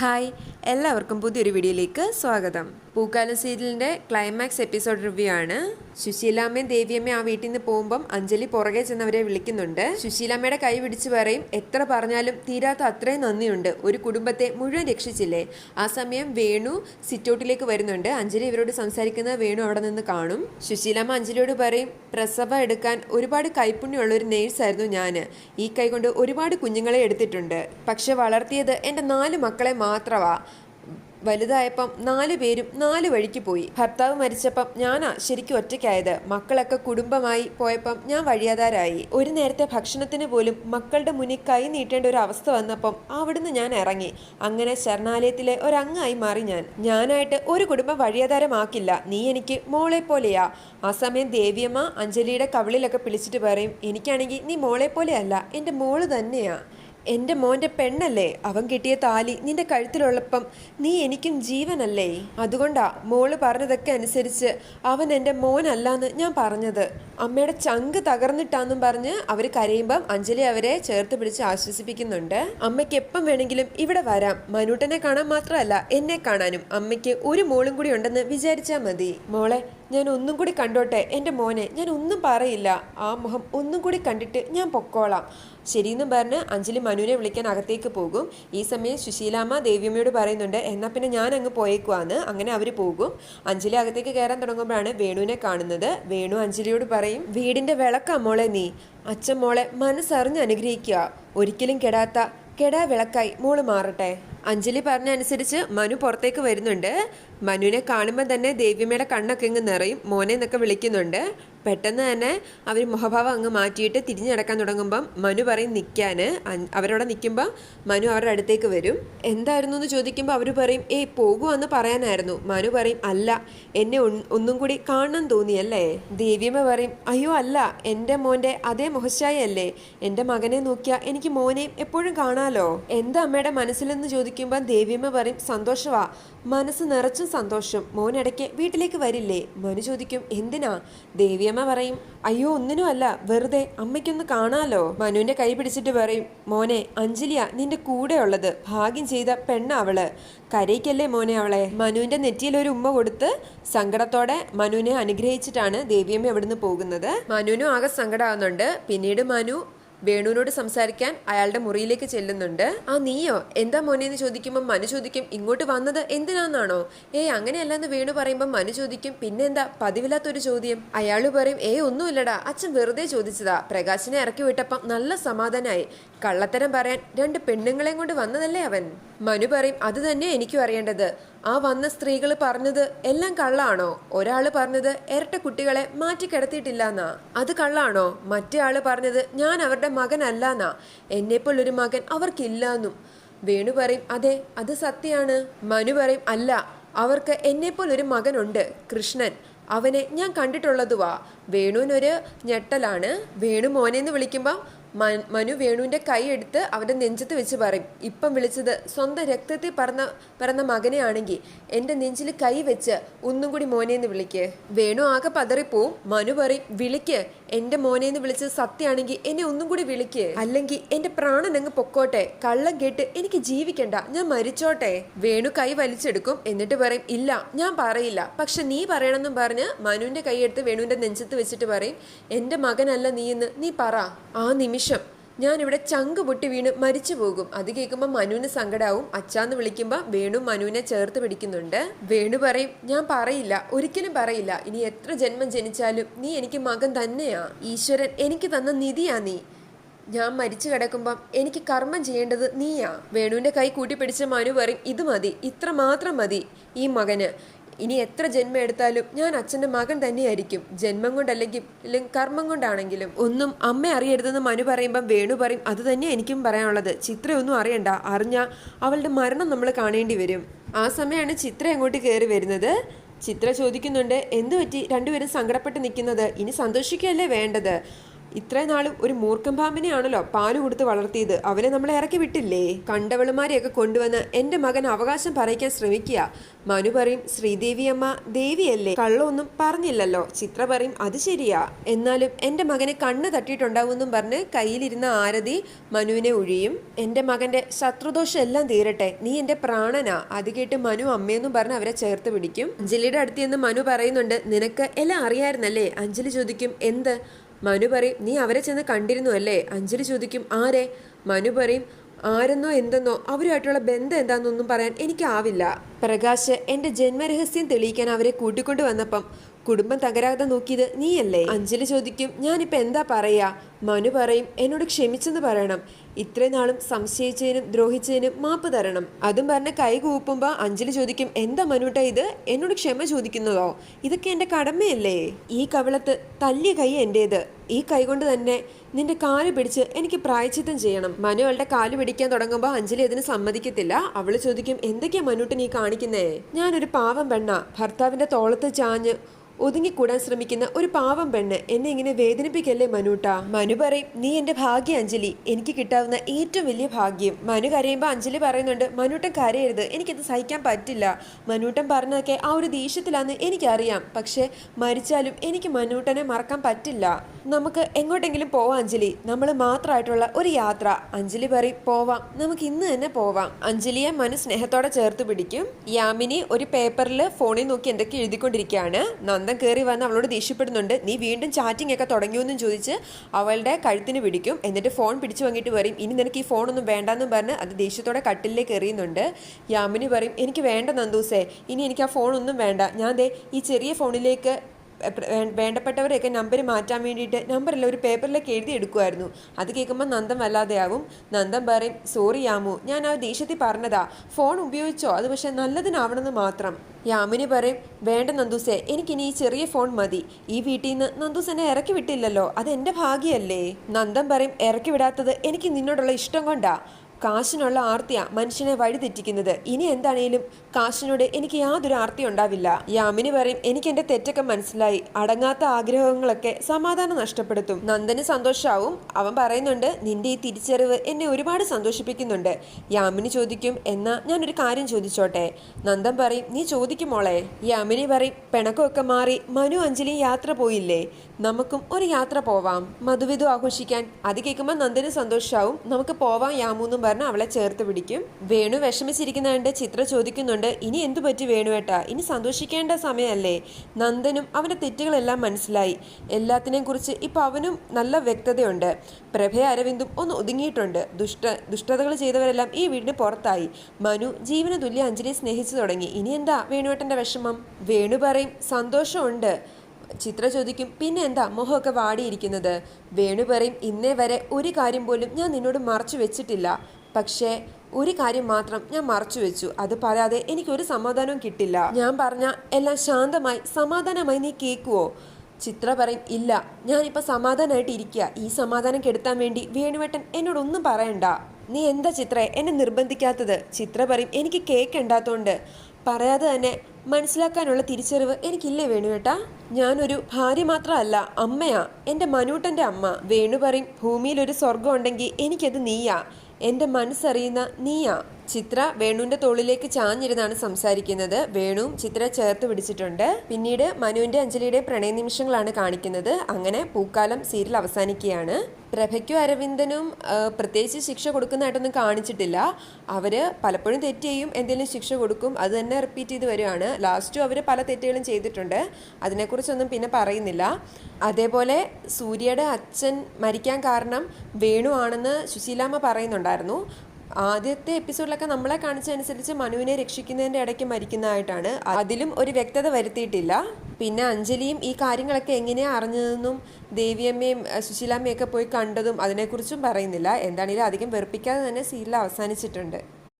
Hi എല്ലാവർക്കും പുതിയൊരു വീഡിയോയിലേക്ക് സ്വാഗതം. പൂക്കാല സീരിയലിന്റെ ക്ലൈമാക്സ് എപ്പിസോഡ് റിവ്യൂ ആണ്. സുശീലാമ്മയും ദേവിയമ്മയും ആ വീട്ടിൽ നിന്ന് പോകുമ്പം അഞ്ജലി പുറകെ ചെന്നവരെ വിളിക്കുന്നുണ്ട്. സുശീലാമ്മയുടെ കൈ പിടിച്ച് പറയും എത്ര പറഞ്ഞാലും തീരാത്ത അത്രയും നന്ദിയുണ്ട്. ഒരു കുടുംബത്തെ മുഴുവൻ രക്ഷിച്ചില്ലേ? ആ സമയം വേണു സിറ്റൗട്ടിലേക്ക് വരുന്നുണ്ട്. അഞ്ജലി ഇവരോട് സംസാരിക്കുന്ന വേണു അവിടെ നിന്ന് കാണും. സുശീലാമ്മ അഞ്ജലിയോട് പറയും പ്രസവ എടുക്കാൻ ഒരുപാട് കൈപ്പുണ്യമുള്ള ഒരു നേഴ്സായിരുന്നു ഞാൻ ഈ കൈ കൊണ്ട് ഒരുപാട് കുഞ്ഞുങ്ങളെ എടുത്തിട്ടുണ്ട്. പക്ഷെ വളർത്തിയത് എന്റെ നാല് മക്കളെ മാത്രമാ. വലുതായപ്പം നാലു പേരും നാല് വഴിക്ക് പോയി. ഭർത്താവ് മരിച്ചപ്പം ഞാനാ ശരിക്കും ഒറ്റയ്ക്കായത്. മക്കളൊക്കെ കുടുംബമായി പോയപ്പം ഞാൻ വഴിയാതാരായി. ഒരു നേരത്തെ ഭക്ഷണത്തിന് പോലും മക്കളുടെ മുന്നിൽ കൈ നീട്ടേണ്ട ഒരു അവസ്ഥ വന്നപ്പം അവിടുന്ന് ഞാൻ ഇറങ്ങി. അങ്ങനെ ശരണാലയത്തിലെ ഒരംഗമായി മാറി ഞാൻ. ഞാനായിട്ട് ഒരു കുടുംബം വഴിയാധാരമാക്കില്ല നീ എനിക്ക് മോളെ പോലെയാ. ആ സമയം ദേവിയമ്മ അഞ്ജലിയുടെ കവിളിലൊക്കെ പിടിച്ചിട്ട് പറയും എനിക്കാണെങ്കിൽ നീ മോളെ പോലെയല്ല എന്റെ മോൾ തന്നെയാ. എന്റെ മോന്റെ പെണ്ണല്ലേ? അവൻ കിട്ടിയ താലി നിന്റെ കഴുത്തിലുള്ളപ്പം നീ എനിക്കും ജീവനല്ലേ? അതുകൊണ്ടാ മോൾ പറഞ്ഞതൊക്കെ അനുസരിച്ച് അവൻ എന്റെ മോനല്ലാന്ന് ഞാൻ പറഞ്ഞത്. അമ്മയുടെ ചങ്ക് തകർന്നിട്ടാന്നും പറഞ്ഞ് അവർ കരയുമ്പം അഞ്ജലി അവരെ ചേർത്ത് പിടിച്ച് ആശ്വസിപ്പിക്കുന്നുണ്ട്. അമ്മയ്ക്ക് എപ്പം വേണമെങ്കിലും ഇവിടെ വരാം. മനൂട്ടനെ കാണാൻ മാത്രമല്ല എന്നെ കാണാനും. അമ്മയ്ക്ക് ഒരു മോളും കൂടി ഉണ്ടെന്ന് വിചാരിച്ചാൽ മതി. മോളെ ഞാൻ ഒന്നും കൂടി കണ്ടോട്ടെ എന്റെ മോനെ ഞാൻ ഒന്നും പറയില്ല. ആ മുഖം ഒന്നും കൂടി കണ്ടിട്ട് ഞാൻ പൊക്കോളാം. ശരിയെന്നും പറഞ്ഞ് അഞ്ജലി മനുവിനെ വിളിക്കാൻ അകത്തേക്ക് പോകും. ഈ സമയം സുശീലാമ്മ ദേവിയമ്മയോട് പറയുന്നുണ്ട് എന്നാൽ പിന്നെ ഞാൻ അങ്ങ് പോയേക്കുവാന്ന്. അങ്ങനെ അവർ പോകും. അഞ്ജലി അകത്തേക്ക് കയറാൻ തുടങ്ങുമ്പോഴാണ് വേണുവിനെ കാണുന്നത്. വേണു അഞ്ജലിയോട് പറയും വീടിന്റെ വിളക്കാ മോളെ നീ. അച്ഛൻ മോളെ മനസ്സറിഞ്ഞ് അനുഗ്രഹിക്കുക. ഒരിക്കലും കെടാത്ത കെടാ വിളക്കായി മോൾ മാറട്ടെ. അഞ്ജലി പറഞ്ഞ അനുസരിച്ച് മനു പുറത്തേക്ക് വരുന്നുണ്ട്. മനുവിനെ കാണുമ്പോൾ തന്നെ ദേവ്യമ്മയുടെ കണ്ണൊക്കെ ഇങ്ങ് നിറയും. മോനെ എന്നൊക്കെ വിളിക്കുന്നുണ്ട്. പെട്ടെന്ന് തന്നെ അവർ മുഖഭാവം അങ്ങ് മാറ്റിയിട്ട് തിരിഞ്ഞു നടക്കാൻ തുടങ്ങുമ്പം മനു പറയും നിൽക്കാൻ അവരവിടെ നിൽക്കുമ്പോൾ മനു അവരുടെ അടുത്തേക്ക് വരും. എന്തായിരുന്നു? എന്ന് ചോദിക്കുമ്പോൾ അവർ പറയും ഏയ് പോകുമെന്ന് പറയാനായിരുന്നു. മനു പറയും അല്ല എന്നെ ഒന്നും കൂടി കാണണം തോന്നിയല്ലേ? ദേവിയമ്മ പറയും അയ്യോ അല്ല എന്റെ മോന്റെ അതേ മുഖശ്ശായി അല്ലേ എന്റെ മകനെ നോക്കിയാൽ എനിക്ക് മോനെയും എപ്പോഴും കാണാലോ? എന്താ അമ്മയുടെ മനസ്സിലെന്ന് ചോദിക്കുമ്പോൾ ദേവിയമ്മ പറയും സന്തോഷവാ. മനസ്സ് നിറച്ചും സന്തോഷം. മോനിടയ്ക്ക് വീട്ടിലേക്ക് വരില്ലേ? മനു ചോദിക്കും എന്തിനാ? ദേവിയമ്മ പറയും അയ്യോ ഒന്നിനും അല്ല. വെറുതെ അമ്മയ്ക്കൊന്ന് കാണാലോ? മനുവിന്റെ കൈ പിടിച്ചിട്ട് പറയും മോനെ അഞ്ജലിയ നിന്റെ കൂടെ ഉള്ളത്. ഭാഗ്യം ചെയ്ത പെണ്ണ അവൾ. കരയ്ക്കല്ലേ മോനെ അവളെ? മനുവിന്റെ നെറ്റിയിൽ ഒരു ഉമ്മ കൊടുത്ത് സങ്കടത്തോടെ മനുവിനെ അനുഗ്രഹിച്ചിട്ടാണ് ദേവിയമ്മ എവിടുന്ന് പോകുന്നത്. മനുവിനും ആകെ സങ്കടമാകുന്നുണ്ട് പിന്നീട് മനു വേണുവിനോട് സംസാരിക്കാൻ അയാളുടെ മുറിയിലേക്ക് ചെല്ലുന്നുണ്ട്. ആ നീയോ? എന്താ മോനെ എന്ന് ചോദിക്കുമ്പോൾ മനു ചോദിക്കും ഇങ്ങോട്ട് വന്നത് എന്തിനാന്നാണോ? ഏയ് അങ്ങനെയല്ലെന്ന് വേണു പറയുമ്പോൾ മനു ചോദിക്കും പിന്നെന്താ? പതിവില്ലാത്തൊരു ചോദ്യം. അയാൾ പറയും ഏ ഒന്നുമില്ലടാ. അച്ഛൻ വെറുതെ ചോദിച്ചതാ. പ്രകാശിനെ ഇറക്കി വിട്ടപ്പം നല്ല സമാധാനായി. കള്ളത്തരം പറയാൻ രണ്ട് പെണ്ണുങ്ങളെയും കൊണ്ട് വന്നതല്ലേ അവൻ? മനു പറയും അത് തന്നെ എനിക്കും അറിയേണ്ടത്. ആ വന്ന സ്ത്രീകൾ പറഞ്ഞത് എല്ലാം കള്ളാണോ? ഒരാൾ പറഞ്ഞത് ഇരട്ട കുട്ടികളെ മാറ്റി കിടത്തിയിട്ടില്ലെന്നാ. അത് കള്ളാണോ? മറ്റേ ആൾ പറഞ്ഞത് ഞാൻ അവരുടെ മകനല്ലാന്നാ. എന്നെപ്പോലൊരു മകൻ അവർക്കില്ലാന്നും. വേണു പറയും അതെ അത് സത്യമാണ്. മനു പറയും അല്ല അവർക്ക് എന്നെപ്പോലൊരു മകനുണ്ട് കൃഷ്ണൻ. അവനെ ഞാൻ കണ്ടിട്ടുള്ളതുവാ. വേണുവിനൊരു ഞെട്ടലാണ്. വേണു മോനെന്ന് വിളിക്കുമ്പോൾ മനു വേണുവിന്റെ കൈ എടുത്ത് അവന്റെ നെഞ്ചത്ത് വെച്ച് പറയും. ഇപ്പം വിളിച്ചത് സ്വന്തം രക്തത്തിൽ പറന്ന പറന്ന മകനെ ആണെങ്കിൽ എന്റെ നെഞ്ചിൽ കൈ വെച്ച് ഒന്നും കൂടി മോനെ എന്ന് വിളിക്കേ. വേണു ആകെ പതറിപ്പോവും. മനു പറയും വിളിക്ക്. എന്റെ മോനെ എന്ന് വിളിച്ചത് സത്യാണെങ്കിൽ എന്നെ ഒന്നും കൂടി വിളിക്ക്. അല്ലെങ്കിൽ എന്റെ പ്രാണൻ അങ്ങ് പൊക്കോട്ടെ. കള്ളം കേട്ട് എനിക്ക് ജീവിക്കണ്ട. ഞാൻ മരിച്ചോട്ടെ. വേണു കൈ വലിച്ചെടുക്കും. എന്നിട്ട് പറയും ഇല്ല ഞാൻ പറയില്ല. പക്ഷെ നീ പറയണമെന്നും പറഞ്ഞ് മനുവിന്റെ കൈയെടുത്ത് വേണുവിന്റെ നെഞ്ചത്ത് വെച്ചിട്ട് പറയും എന്റെ മകനല്ല നീ എന്ന്. നീ പറ. ആ നിമിഷം ഞാൻ ഇവിടെ ചങ്ക് പൊട്ടി വീണ് മരിച്ചു പോകും. അത് കേൾക്കുമ്പോൾ മനുവിന് സങ്കടാവും. അച്ചാന്ന് വിളിക്കുമ്പോൾ വേണു മനുവിനെ ചേർത്ത് പിടിക്കുന്നുണ്ട്. വേണു പറയും ഞാൻ പറയില്ല. ഒരിക്കലും പറയില്ല. ഇനി എത്ര ജന്മം ജനിച്ചാലും നീ എനിക്ക് മകൻ തന്നെയാ. ഈശ്വരൻ എനിക്ക് തന്ന നിധിയാ നീ. ഞാൻ മരിച്ചു കിടക്കുമ്പം എനിക്ക് കർമ്മം ചെയ്യേണ്ടത് നീയാ. വേണുവിന്റെ കൈ കൂട്ടിപ്പിടിച്ച മനു പറയും ഇത് മതി. ഇത്ര മാത്രം മതി ഈ മകന്. ഇനി എത്ര ജന്മം എടുത്താലും ഞാൻ അച്ഛന്റെ മകൻ തന്നെയായിരിക്കും. ജന്മം കൊണ്ടല്ലെങ്കിൽ കർമ്മം കൊണ്ടാണെങ്കിലും. ഒന്നും അമ്മ അറിയരുതെന്ന് മനു പറയുമ്പം വേണു പറയും. അത് തന്നെ എനിക്കും പറയാനുള്ളത്. ചിത്രയൊന്നും അറിയണ്ട. അറിഞ്ഞാൽ അവളുടെ മരണം നമ്മൾ കാണേണ്ടി വരും. ആ സമയമാണ് ചിത്ര അങ്ങോട്ട് കയറി വരുന്നത്? ചിത്ര ചോദിക്കുന്നുണ്ട് എന്തു പറ്റി രണ്ടുപേരും സങ്കടപ്പെട്ട് നിൽക്കുന്നത്. ഇനി സന്തോഷിക്കുകയല്ലേ വേണ്ടത്? ഇത്രയും നാളും ഒരു മൂർഖം പാമ്പിനെയാണല്ലോ പാൽ കൊടുത്ത് വളർത്തിയത്. അവനെ നമ്മളെ ഇറക്കി വിട്ടില്ലേ? കണ്ടവളുമാരെയൊക്കെ കൊണ്ടുവന്ന് എന്റെ മകൻ അവകാശം പറയിക്കാൻ ശ്രമിക്കുക. മനു പറയും ശ്രീദേവി അമ്മ ദേവിയല്ലേ? കള്ളൊന്നും പറഞ്ഞില്ലല്ലോ. ചിത്ര പറയും അത് ശരിയാ. എന്നാലും എന്റെ മകന് കണ്ണ് തട്ടിയിട്ടുണ്ടാവുമെന്നും പറഞ്ഞ് കയ്യിലിരുന്ന ആരതി മനുവിനെ ഒഴിയും എന്റെ മകന്റെ ശത്രുദോഷം എല്ലാം തീരട്ടെ. നീ എന്റെ പ്രാണനാ. അത് കേട്ട് മനു അമ്മയെന്നും പറഞ്ഞ് അവരെ ചേർത്ത് പിടിക്കും. അഞ്ജലിയുടെ അടുത്ത് നിന്ന് മനു പറയുന്നുണ്ട് നിനക്ക് എല്ലാം അറിയായിരുന്നല്ലേ? അഞ്ജലി ചോദിക്കും എന്ത്? മനു പറയും നീ അവരെ ചെന്ന് കണ്ടിരുന്നു അല്ലേ? അഞ്ജലി ചോദിക്കും ആരെ? മനു പറയും ആരെന്നോ എന്തെന്നോ അവരുമായിട്ടുള്ള ബന്ധം എന്താണെന്നൊന്നും പറയാൻ എനിക്കാവില്ല. പ്രകാശ് എന്റെ ജന്മരഹസ്യം തെളിയിക്കാൻ അവരെ കൂട്ടിക്കൊണ്ടു വന്നപ്പം കുടുംബം തകരാതെ നോക്കിയത് നീയല്ലേ? അഞ്ജലി ചോദിക്കും ഞാനിപ്പോൾ എന്താ പറയാ? മനു പറയും എന്നോട് ക്ഷമിച്ചെന്ന് പറയണം. ഇത്രയും നാളും സംശയിച്ചതിനും ദ്രോഹിച്ചതിനും മാപ്പ് തരണം. അതും പറഞ്ഞ് കൈ കൂപ്പുമ്പോ അഞ്ജലി ചോദിക്കും എന്താ മനുട്ടാ ഇത്? എന്നോട് ക്ഷമ ചോദിക്കുന്നതോ? ഇതൊക്കെ എന്റെ കടമയല്ലേ? ഈ കവിളത്ത് തല്ലിയ കൈ എന്റേത്? ഈ കൈ കൊണ്ട് തന്നെ നിന്റെ കാൽ പിടിച്ച് എനിക്ക് പ്രായച്ചിത്തം ചെയ്യണം. മനു അവളുടെ കാൽ പിടിക്കാൻ തുടങ്ങുമ്പോൾ അഞ്ജലി അതിന് സമ്മതിക്കത്തില്ല. അവൾ ചോദിക്കും എന്തൊക്കെയാ മനുട്ട് നീ കാണിക്കുന്നേ? ഞാനൊരു പാവം പെണ്ണ. ഭർത്താവിന്റെ തോളത്ത് ചാഞ്ഞ് ഒതുങ്ങിക്കൂടാൻ ശ്രമിക്കുന്ന ഒരു പാവം പെണ്ണ്. എന്നെ ഇങ്ങനെ വേദനിപ്പിക്കല്ലേ മനുട്ട? മനു പറയും നീ എന്റെ ഭാഗ്യ അഞ്ജലി. എനിക്ക് കിട്ടാവുന്ന ഏറ്റവും വലിയ ഭാഗ്യം. മനു കരയുമ്പോൾ അഞ്ജലി പറയുന്നുണ്ട് മനുട്ടൻ കരയരുത്. എനിക്കത് സഹിക്കാൻ പറ്റില്ല. മനുട്ടൻ പറഞ്ഞതൊക്കെ ആ ഒരു ദേഷ്യത്തിലാന്ന് എനിക്കറിയാം. പക്ഷെ മരിച്ചാലും എനിക്ക് മനുട്ടനെ മറക്കാൻ പറ്റില്ല. നമുക്ക് എങ്ങോട്ടെങ്കിലും പോവാം അഞ്ജലി. നമ്മൾ മാത്രമായിട്ടുള്ള ഒരു യാത്ര. അഞ്ജലി പറയും പോവാം. നമുക്ക് ഇന്ന് തന്നെ പോവാം. അഞ്ജലിയെ മനു സ്നേഹത്തോടെ ചേർത്ത് പിടിക്കും. യാമിനി ഒരു പേപ്പറിൽ ഫോണിൽ നോക്കി എന്തൊക്കെ എഴുതിക്കൊണ്ടിരിക്കുകയാണ്. നന്ദൻ കയറി വന്ന് അവളോട് ദേഷ്യപ്പെടുന്നുണ്ട് നീ വീണ്ടും ചാറ്റിംഗ് ഒക്കെ തുടങ്ങിയോന്നും ചോദിച്ച് അവളുടെ കഴുത്തിന് പിടിക്കും. എന്നിട്ട് ഫോൺ പിടിച്ചു വാങ്ങിയിട്ട് പറയും ഇനി നിനക്ക് ഈ ഫോണൊന്നും വേണ്ടെന്നും പറഞ്ഞ് അത് ദേഷ്യത്തോടെ കട്ടിലേക്ക് എറിയുന്നുണ്ട്. യാമിനി പറയും എനിക്ക് വേണ്ട നന്ദൂസേ ഇനി എനിക്ക് ആ ഫോണൊന്നും വേണ്ട. ഞാൻ ദേ ഈ ചെറിയ ഫോണിലേക്ക് വേണ്ടപ്പെട്ടവരെയൊക്കെ നമ്പർ മാറ്റാൻ വേണ്ടിയിട്ട് നമ്പറല്ല ഒരു പേപ്പറിലേക്ക് എഴുതി എടുക്കുമായിരുന്നു അത് കേൾക്കുമ്പോൾ നന്ദൻ വല്ലാതെയാവും നന്ദം പറയും സോറി യാമു ഞാൻ ആ ദേഷ്യത്തിൽ പറഞ്ഞതാ. ഫോൺ ഉപയോഗിച്ചോ? അത് പക്ഷെ നല്ലതിനാവണമെന്ന് മാത്രം. യാമിനി പറയും വേണ്ട നന്ദൂസേ എനിക്കിനി ഈ ചെറിയ ഫോൺ മതി. ഈ വീട്ടിൽ നിന്ന് നന്ദൂസ് എന്നെ ഇറക്കി വിട്ടില്ലല്ലോ. അത് എന്റെ ഭാഗ്യമല്ലേ നന്ദം പറയും ഇറക്കി വിടാത്തത് എനിക്ക് നിന്നോടുള്ള ഇഷ്ടം കൊണ്ടാ. കാശിനുള്ള ആർത്തിയാ മനുഷ്യനെ വഴിതെറ്റിക്കുന്നത്. ഇനി എന്താണേലും കാശിനോട് എനിക്ക് യാതൊരു ആർത്തി ഉണ്ടാവില്ല. യാമിനി പറയും എനിക്ക് എന്റെ തെറ്റൊക്കെ മനസ്സിലായി. അടങ്ങാത്ത ആഗ്രഹങ്ങളൊക്കെ സമാധാനം നഷ്ടപ്പെടുത്തും. നന്ദന് സന്തോഷാവും. അവൻ പറയുന്നുണ്ട് നിന്റെ ഈ തിരിച്ചറിവ് എന്നെ ഒരുപാട് സന്തോഷിപ്പിക്കുന്നുണ്ട്. യാമിനി ചോദിക്കും എന്നാ ഞാനൊരു കാര്യം ചോദിച്ചോട്ടെ? നന്ദൻ പറയും നീ ചോദിക്കും മോളെ. യാമിനി പറയും പിണക്കമൊക്കെ മാറി മനു അഞ്ജലി യാത്ര പോയില്ലേ? നമുക്കും ഒരു യാത്ര പോവാം. മധുവിധു ആഘോഷിക്കാൻ. അത് കേൾക്കുമ്പോൾ നന്ദന് സന്തോഷാവും. നമുക്ക് പോവാം യാമൂന്നും പറഞ്ഞ് അവളെ ചേർത്ത് പിടിക്കും. വേണു വിഷമിച്ചിരിക്കുന്നതുകൊണ്ട് ചിത്ര ചോദിക്കുന്നുണ്ട് ഇനി എന്തു പറ്റി വേണുവേട്ടാ ഇനി സന്തോഷിക്കേണ്ട സമയമല്ലേ? നന്ദനും അവന്റെ തെറ്റുകളെല്ലാം മനസ്സിലായി. എല്ലാത്തിനെയും കുറിച്ച് ഇപ്പൊ അവനും നല്ല വ്യക്തതയുണ്ട്. പ്രഭ അരവിന്ദും ഒന്ന് ഒതുങ്ങിയിട്ടുണ്ട്. ദുഷ്ട ദുഷ്ടതകൾ ചെയ്തവരെല്ലാം ഈ വീടിന് പുറത്തായി. മനു ജീവന തുല്യ അഞ്ജലിയെ സ്നേഹിച്ചു തുടങ്ങി. ഇനി എന്താ വേണുവേട്ടന്റെ വിഷമം? വേണു പറയും സന്തോഷമുണ്ട്. ചിത്ര ചോദിക്കും പിന്നെ എന്താ മുഖമൊക്കെ വാടിയിരിക്കുന്നത്? വേണു പറയും ഇന്നേ വരെ ഒരു കാര്യം പോലും ഞാൻ നിന്നോട് മറച്ചു വെച്ചിട്ടില്ല. പക്ഷേ ഒരു കാര്യം മാത്രം ഞാൻ മറച്ചു വെച്ചു. അത് പറയാതെ എനിക്കൊരു സമാധാനവും കിട്ടില്ല. ഞാൻ പറഞ്ഞ എല്ലാം ശാന്തമായി സമാധാനമായി നീ കേൾക്കുവോ ചിത്ര പറയും ഇല്ല. ഞാനിപ്പോൾ സമാധാനമായിട്ട് ഇരിക്കുക ഈ സമാധാനം കെടുത്താൻ വേണ്ടി വേണുവേട്ടൻ എന്നോടൊന്നും പറയണ്ട. നീ എന്താ ചിത്ര എന്നെ നിർബന്ധിക്കാത്തത്? ചിത്ര പറയും എനിക്ക് കേൾക്കണ്ടാത്തോണ്ട് പറയാതെ തന്നെ മനസ്സിലാക്കാനുള്ള തിരിച്ചറിവ് എനിക്കില്ലേ വേണുവേട്ടാ? ഞാനൊരു ഭാര്യ മാത്രമല്ല അമ്മയാ. എന്റെ മനൂട്ടന്റെ അമ്മ. വേണു പറയും ഭൂമിയിൽ ഒരു സ്വർഗം ഉണ്ടെങ്കിൽ എനിക്കത് നീയാ. എന്റെ മനസ്സറിയുന്ന നീയാ. ചിത്ര വേണുവിന്റെ തോളിലേക്ക് ചാഞ്ഞിരുന്നാണ് സംസാരിക്കുന്നത്. വേണുവും ചിത്ര ചേർത്ത് പിടിച്ചിട്ടുണ്ട്. പിന്നീട് മനുവിന്റെ അഞ്ജലിയുടെ പ്രണയ നിമിഷങ്ങളാണ് കാണിക്കുന്നത്. അങ്ങനെ പൂക്കാലം സീരിയൽ അവസാനിക്കുകയാണ്. പ്രഭയ്ക്കും അരവിന്ദനും പ്രത്യേകിച്ച് ശിക്ഷ കൊടുക്കുന്നതായിട്ടൊന്നും കാണിച്ചിട്ടില്ല. അവർ പലപ്പോഴും തെറ്റ് ചെയ്യും എന്തെങ്കിലും ശിക്ഷ കൊടുക്കും അത് തന്നെ റിപ്പീറ്റ് ചെയ്ത് വരികയാണ്. ലാസ്റ്റും അവർ പല തെറ്റുകളും ചെയ്തിട്ടുണ്ട്. അതിനെക്കുറിച്ചൊന്നും പിന്നെ പറയുന്നില്ല. അതേപോലെ സൂര്യയുടെ അച്ഛൻ മരിക്കാൻ കാരണം വേണു ആണെന്ന് സുശീലാമ്മ പറയുന്നുണ്ടായിരുന്നു. ആദ്യത്തെ എപ്പിസോഡിലൊക്കെ നമ്മളെ കാണിച്ചതനുസരിച്ച് മനുവിനെ രക്ഷിക്കുന്നതിന്റെ ഇടയ്ക്ക് മരിക്കുന്നതായിട്ടാണ്. അതിലും ഒരു വ്യക്തത വരുത്തിയിട്ടില്ല. പിന്നെ അഞ്ജലിയും ഈ കാര്യങ്ങളൊക്കെ എങ്ങനെയാണ് അറിഞ്ഞതെന്നും ദേവിയമ്മയും സുശീലാമ്മയൊക്കെ പോയി കണ്ടതും അതിനെക്കുറിച്ചും പറയുന്നില്ല. എന്താണെങ്കിലും അധികം വെറുപ്പിക്കാതെ തന്നെ സീരിയൽ അവസാനിച്ചിട്ടുണ്ട്.